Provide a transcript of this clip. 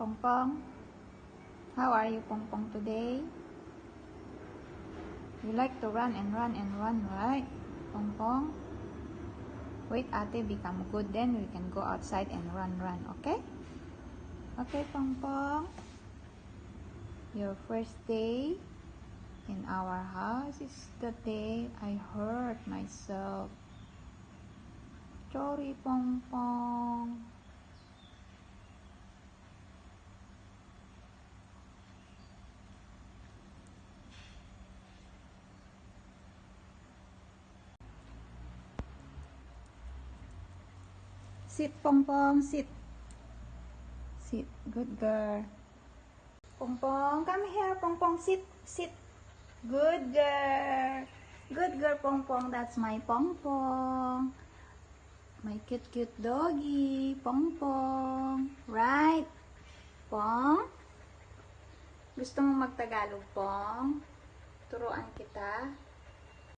Pongpong, how are you, Pongpong, today? You like to run and run and run, right? Pongpong? Wait, ate become good, then we can go outside and run, run, okay? Okay, Pongpong? Your first day in our house is the day I hurt myself. Sorry, Pongpong. Sit, Pongpong, sit. Sit, good girl. Pongpong, come here, Pongpong, sit, sit. Good girl. Good girl, Pongpong. That's my Pongpong. My cute, cute doggy. Pongpong. Right? Pong? Gusto mo magtagalog, Pong? Turuan kita?